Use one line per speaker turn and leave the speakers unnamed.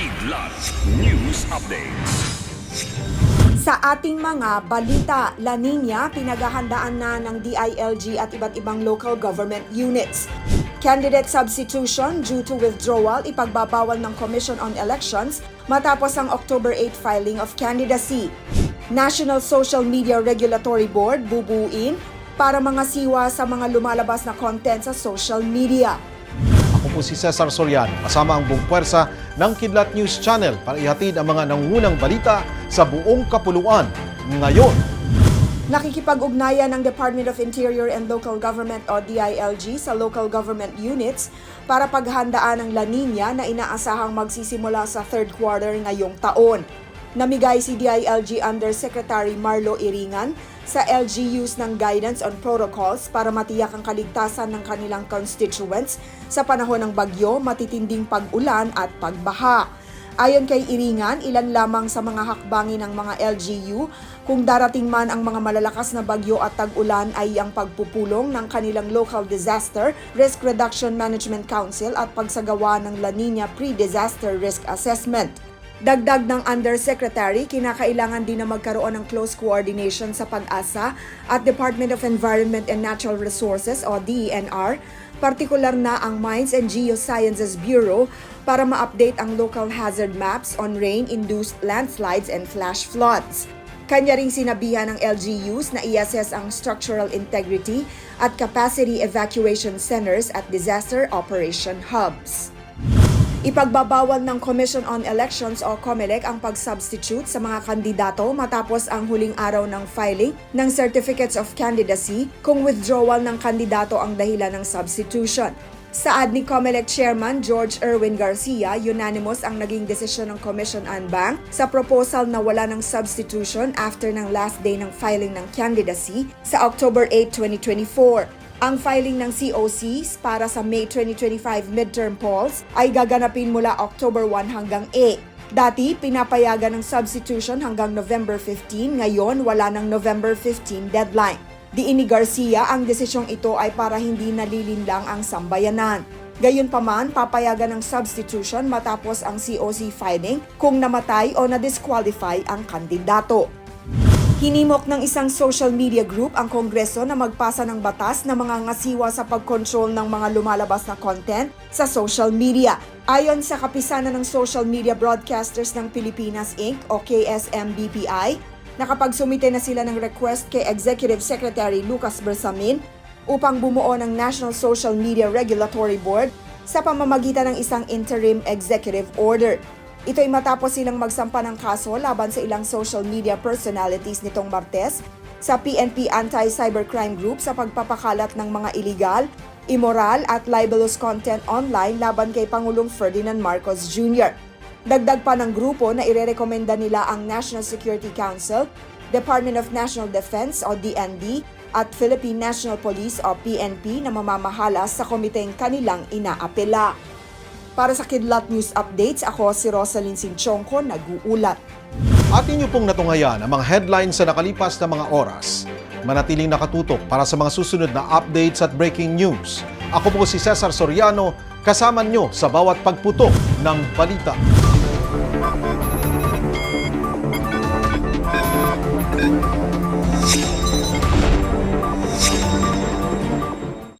Kidlat News Updates.
Sa ating mga balita, La Nina pinaghahandaan na ng DILG at iba't ibang local government units. Candidate substitution due to withdrawal ipagbabawal ng Commission on Elections matapos ang October 8 filing of candidacy. National Social Media Regulatory Board bubuin para mga siwa sa mga lumalabas na content sa social media.
Ako po si Cesar Soriano, kasama ang buong puwersa ng Kidlat News Channel para ihatid ang mga nangungunang balita sa buong kapuluan. Ngayon,
Nakikipag-ugnayan ng Department of Interior and Local Government o DILG sa local government units para paghandaan ng La Nina na inaasahang magsisimula sa third quarter ngayong taon. Namigay si DILG Undersecretary Marlo Iringan sa LGUs ng guidance on protocols para matiyak ang kaligtasan ng kanilang constituents sa panahon ng bagyo, matitinding pag-ulan at pagbaha. Ayon kay Iringan, ilan lamang sa mga hakbangin ng mga LGU kung darating man ang mga malalakas na bagyo at tag-ulan ay ang pagpupulong ng kanilang Local Disaster Risk Reduction Management Council at pagsagawa ng La Nina Pre-Disaster Risk Assessment. Dagdag ng Undersecretary, kinakailangan din na magkaroon ng close coordination sa pag-asa at Department of Environment and Natural Resources o DENR, partikular na ang Mines and Geosciences Bureau para ma-update ang local hazard maps on rain-induced landslides and flash floods. Kanya ring sinabihan ng LGUs na i-assess ang structural integrity at capacity evacuation centers at disaster operation hubs. Ipagbabawal ng Commission on Elections o COMELEC ang pag-substitute sa mga kandidato matapos ang huling araw ng filing ng Certificates of Candidacy kung withdrawal ng kandidato ang dahilan ng substitution. Saad ni COMELEC Chairman George Erwin Garcia, unanimous ang naging desisyon ng Commission on Bank sa proposal na wala ng substitution after ng last day ng filing ng candidacy sa October 8, 2024. Ang filing ng COCs para sa May 2025 midterm polls ay gaganapin mula October 1 hanggang 8. Dati, pinapayagan ng substitution hanggang November 15, ngayon wala ng November 15 deadline. Diin ni Garcia, ang desisyong ito ay para hindi nalilinlang ang sambayanan. Gayunpaman, papayagan ng substitution matapos ang COC filing kung namatay o na-disqualify ang kandidato. Hinimok ng isang social media group ang Kongreso na magpasa ng batas na mga ngasiwa sa pagkontrol ng mga lumalabas na content sa social media. Ayon sa kapisanan ng Social Media Broadcasters ng Pilipinas Inc. o KSMBPI, nakapagsumite na sila ng request kay Executive Secretary Lucas Bersamin upang bumuo ng National Social Media Regulatory Board sa pamamagitan ng isang interim executive order. Ito'y matapos silang magsampa ng kaso laban sa ilang social media personalities nitong Martes sa PNP Anti-Cybercrime Group sa pagpapakalat ng mga illegal, immoral at libelous content online laban kay Pangulong Ferdinand Marcos Jr. Dagdag pa ng grupo na irerekomenda nila ang National Security Council, Department of National Defense o DND at Philippine National Police o PNP na mamamahala sa komiteng kanilang inaapela. Para sa Kidlat News Updates, ako si Rosalyn Sinchonko, nag-uulat.
atin niyo pong natungayan ang mga headlines sa nakalipas na mga oras. Manatiling nakatutok para sa mga susunod na updates at breaking news. Ako po si Cesar Soriano, kasama niyo sa bawat pagputok ng balita.